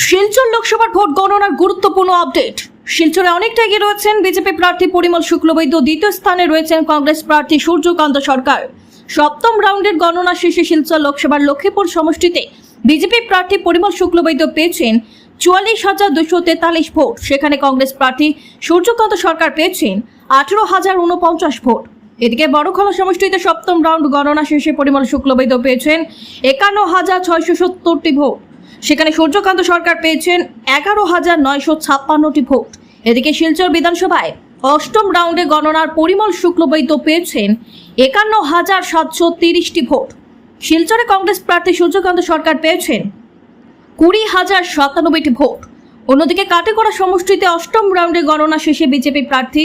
শিলচর লোকসভার ভোট গণনার গুরুত্বপূর্ণ আপডেট। শিলচরে অনেকটা এগিয়ে রয়েছেন বিজেপি প্রার্থী পরিমল শুক্লবৈদ্য, দ্বিতীয় স্থানে রয়েছেন কংগ্রেস প্রার্থী সূর্যকান্ত সরকার। সপ্তম রাউন্ডের গণনা শেষে শিলচর লোকসভার লক্ষ্মীপুর সমষ্টিতে বিজেপি প্রার্থী পরিমল শুক্লবৈদ্য পেয়েছেন চুয়াল্লিশ হাজার দুশো তেতাল্লিশ ভোট। সেখানে কংগ্রেস প্রার্থী সূর্যকান্ত সরকার পেয়েছেন আঠেরো হাজার উনপঞ্চাশ ভোট। এদিকে বড়খলা সমষ্টিতে সপ্তম রাউন্ড গণনা শেষে পরিমল শুক্লবৈদ্য পেয়েছেন একান্ন হাজার ছয়শো সত্তরটি ভোট। সেখানে সূর্যকান্ত সরকার পেয়েছেন এগারো হাজার নয়শো ছাপ্পান্নটি ভোট। এদিকে শিলচর বিধানসভায় অষ্টম রাউন্ডে গণনার পরিমল শুক্লবৈদ্য পেয়েছেন একান্ন হাজার সাতশো তিরিশটি ভোট। শিলচরে কংগ্রেস প্রার্থী সূর্যকান্ত সরকার পেয়েছেন কুড়ি হাজার সাতানব্বইটি ভোট। অন্যদিকে কাটেগড়া সমষ্টিতে অষ্টম রাউন্ডে গণনা শেষে বিজেপি প্রার্থী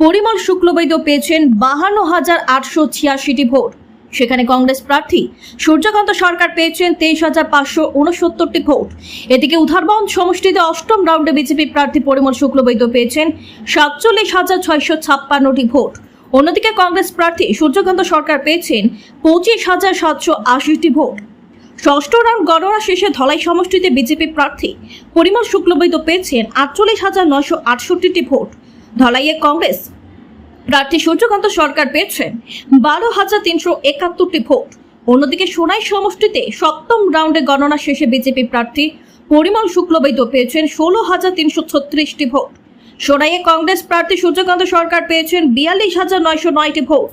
পরিমল শুক্লবৈদ্য পেয়েছেন বাহান্ন হাজার আটশো ছিয়াশিটি ভোট। সেখানে কংগ্রেস প্রার্থী সূর্যকান্ত সরকার পেয়েছেন তেইশ হাজার পাঁচশো উনসত্তরটি ভোট। এদিকে উধারবন্দ সমষ্টিতে অষ্টম রাউন্ডে বিজেপি প্রার্থী পরিমল শুক্লবৈদ্য পেয়েছেন সাতচল্লিশ হাজার ছয়শো ছাপ্পান্নটি ভোট। অন্যদিকে কংগ্রেস প্রার্থী সূর্যকান্ত সরকার পেয়েছেন পঁচিশ হাজার সাতশো আশিটি ভোট। ষষ্ঠ রাউন্ড গণনা শেষে ধলাই সমষ্টিতে বিজেপি প্রার্থী পরিমল শুক্লবৈদ্য পেয়েছেন আটচল্লিশ হাজার নয়শো আটষট্টিটি ভোট। ধলাইয়ে কংগ্রেস প্রার্থী সূর্যকান্ত সরকার পেয়েছেন বারো হাজার তিনশো একাত্তরটি ভোট। অন্যদিকে সোনাই সমষ্টিতে সপ্তম রাউন্ডে গণনা শেষে বিজেপি প্রার্থী পরিমল শুক্লবৈদ্য পেয়েছেন ষোলো হাজার তিনশো ছত্রিশটি ভোট। সোনাইয়ে কংগ্রেস প্রার্থী সূর্যকান্ত সরকার পেয়েছেন বিয়াল্লিশ হাজার নয়শো নয়টি ভোট।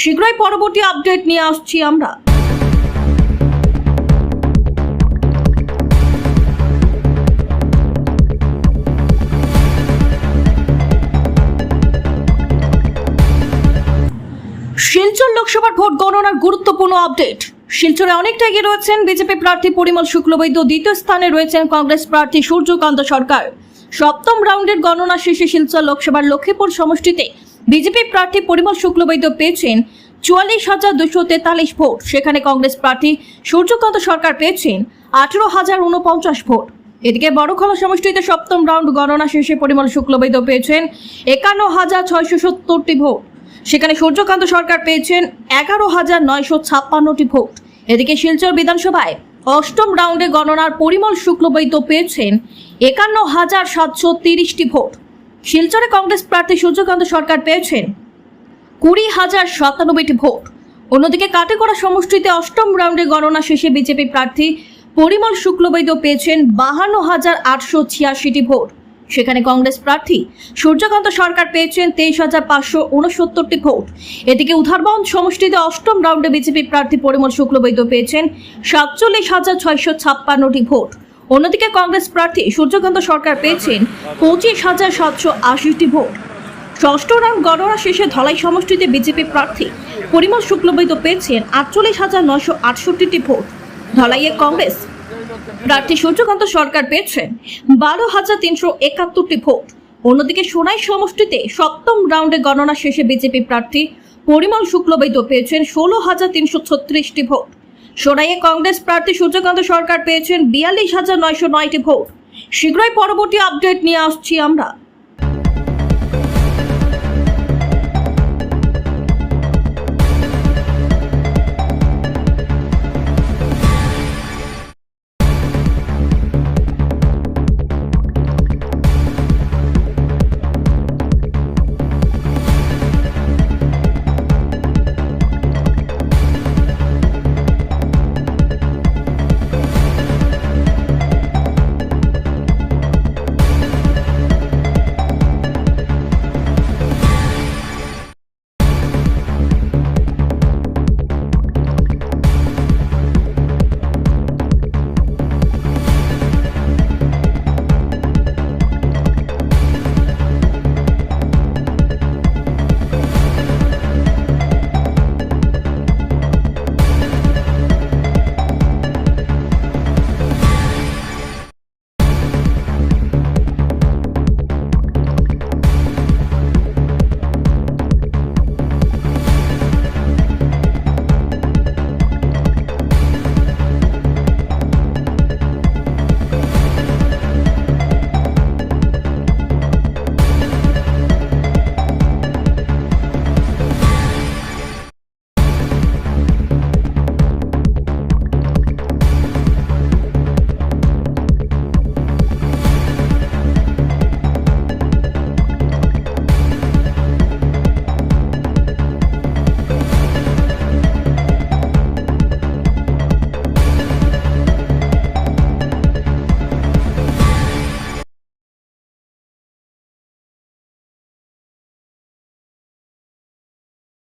শীঘ্রই পরবর্তী আপডেট নিয়ে আসছি আমরা। শিলচর লোকসভার ভোট গণনার গুরুত্বপূর্ণ আপডেট। শিলচরে অনেকটা এগিয়ে রয়েছেন বিজেপি প্রার্থী পরিমল শুক্লবৈদ্য। দ্বিতীয় স্থানে রয়েছেন কংগ্রেস প্রার্থী সূর্যকান্ত সরকার। সপ্তম রাউন্ডের গণনা শেষে শিলচর লোকসভার লক্ষ্মীপুর সমষ্টিতে বিজেপি প্রার্থী পরিমল শুক্লবৈদ্য পেয়েছেন চুয়াল্লিশ হাজার দুশো তেতাল্লিশ ভোট। সেখানে কংগ্রেস প্রার্থী সূর্যকান্ত সরকার পেয়েছেন আঠেরো হাজার উনপঞ্চাশ ভোট। এদিকে বড়খলা সমষ্টিতে সপ্তম রাউন্ড গণনা শেষে পরিমল শুক্লবৈদ্য পেয়েছেন একান্ন হাজার ছয়শো সত্তরটি ভোট। সেখানে সূর্যকান্ত সরকার পেয়েছেন এগারো হাজার নয়শো ছাপ্পান্নটি ভোট। এদিকে শিলচর বিধানসভায় অষ্টম রাউন্ডে গণনার পরিমল শুক্লবৈদ্য পেয়েছেন একান্ন হাজার সাতশো তিরিশটি ভোট। শিলচরে কংগ্রেস প্রার্থী সূর্যকান্ত সরকার পেয়েছেন কুড়ি হাজার সাতানব্বইটি ভোট। অন্যদিকে কাটেগড়া সমষ্টিতে অষ্টম রাউন্ডে গণনা শেষে বিজেপি প্রার্থী পরিমল শুক্লবৈদ্য পেয়েছেন বাহান্ন হাজার আটশো ছিয়াশিটি ভোট। সেখানে কংগ্রেস প্রার্থী সূর্যকান্ত সরকার পেয়েছেন তেইশ হাজার পাঁচশো উনসত্তরটি ভোট। এদিকে উধারবন্দ সমষ্টিতে অষ্টম রাউন্ডে বিজেপি প্রার্থী পরিমল শুক্লবৈদ্য পেয়েছেন সাতচল্লিশ হাজার ছয়শো ছাপ্পান্নটি ভোট। অন্যদিকে কংগ্রেস প্রার্থী সূর্যকান্ত সরকার পেয়েছেন পঁচিশ হাজার সাতশো আশিটি ভোট। ষষ্ঠ রাউন্ড গণনা শেষে ধলাই সমষ্টিতে বিজেপি প্রার্থী পরিমল শুক্লবৈদ্য পেয়েছেন আটচল্লিশ হাজার নশো আটষট্টিটি ভোট। ধলাইয়ে কংগ্রেস প্রার্থী সূর্যকান্ত সরকার পেয়েছেন বারো হাজার তিনশো একাত্তরটি ভোট। অন্যদিকে সোনাই সমষ্টিতে সপ্তম রাউন্ডে গণনা শেষে বিজেপি প্রার্থী পরিমল শুক্লবৈদ্য পেয়েছেন ষোলো হাজার তিনশো ছত্রিশটি ভোট। সোনাইয়ে কংগ্রেস প্রার্থী সূর্যকান্ত সরকার পেয়েছেন বিয়াল্লিশ হাজার নয়শো নয়টি ভোট। শীঘ্রই পরবর্তী আপডেট নিয়ে আসছি আমরা।